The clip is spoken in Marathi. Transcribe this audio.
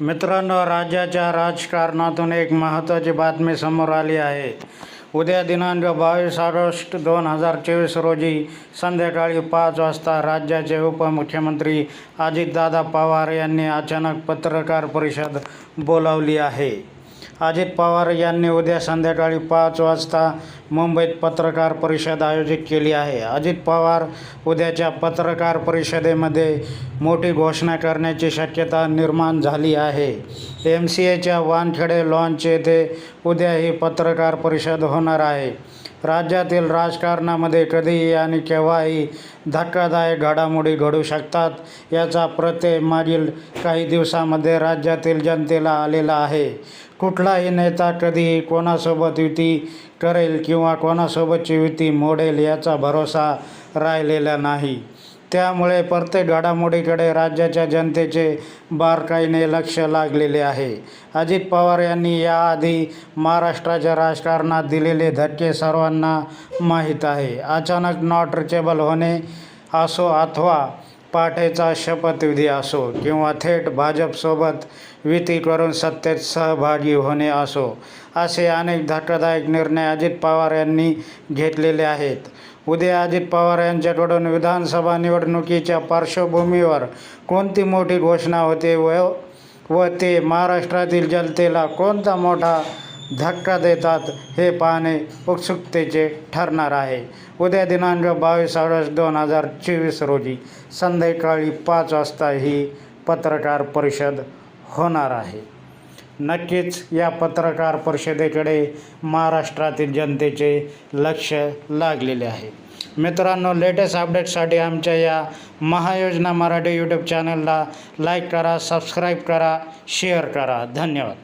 मित्रांनो राज्याच्या राजकारणातून एक महत्त्वाची बातमी समोर आली आहे. उद्या दिनांक बावीस ऑगस्ट दोन हजार चोवीस रोजी संध्याकाळी पाच वाजता राज्याचे उपमुख्यमंत्री अजितदादा पवार यांनी अचानक पत्रकार परिषद बोलावली आहे. अजित पवार यांनी उद्या संध्याकाळी पाच वाजता मुंबईत पत्रकार परिषद आयोजित केली आहे. अजित पवार उद्याच्या पत्रकार परिषदेमध्ये मोठी घोषणा करण्याची शक्यता निर्माण झाली आहे. एम सी एच्या वानखेडे लॉन्च येथे उद्या ही पत्रकार परिषद होणार आहे. राज्यातील राजकारणामध्ये कधीही आणि केव्हाही धक्कादायक घडामोडी घडू शकतात याचा प्रत्यय मागील काही दिवसामध्ये राज्यातील जनतेला आलेला आहे. कुठलाही नेता कधीही कोणासोबत युती करेल किंवा कोणासोबतची युती मोडेल याचा भरोसा राहिलेला नाही. त्यामुळे प्रत्येक घडामोडीकडे राज्याच्या जनतेचे बारकाईने लक्ष लागलेले आहे. अजित पवार यांनी याआधी महाराष्ट्राच्या राजकारणात दिलेले धक्के सर्वांना माहीत आहे. अचानक नॉट रिचेबल होणे असो अथवा पाठेचा शपथविधी असो किंवा थेट भाजपसोबत युती करून सत्तेत सहभागी होणे असो असे अनेक धक्कादायक निर्णय अजित पवार यांनी घेतलेले आहेत. उद्या अजित पवार यांच्याकडून विधानसभा निवडणुकीच्या पार्श्वभूमीवर कोणती मोठी घोषणा होते व व ते महाराष्ट्रातील जनतेला कोणता मोठा धक्का देतात हे पाहणे उत्सुकतेचे ठरणार आहे. उद्या दिनांक बावीस ऑगस्ट दोन हजार चोवीस रोजी संध्याकाळी पाच वाजता ही पत्रकार परिषद होणार आहे. नक्कीच या पत्रकार परिषदेकडे महाराष्ट्रातील जनतेचे लक्ष लागलेले आहे. मित्रांनो लेटेस्ट अपडेटसाठी आमच्या या महायोजना मराठी यूट्यूब चॅनलला लाईक करा सबस्क्राईब करा शेअर करा. धन्यवाद.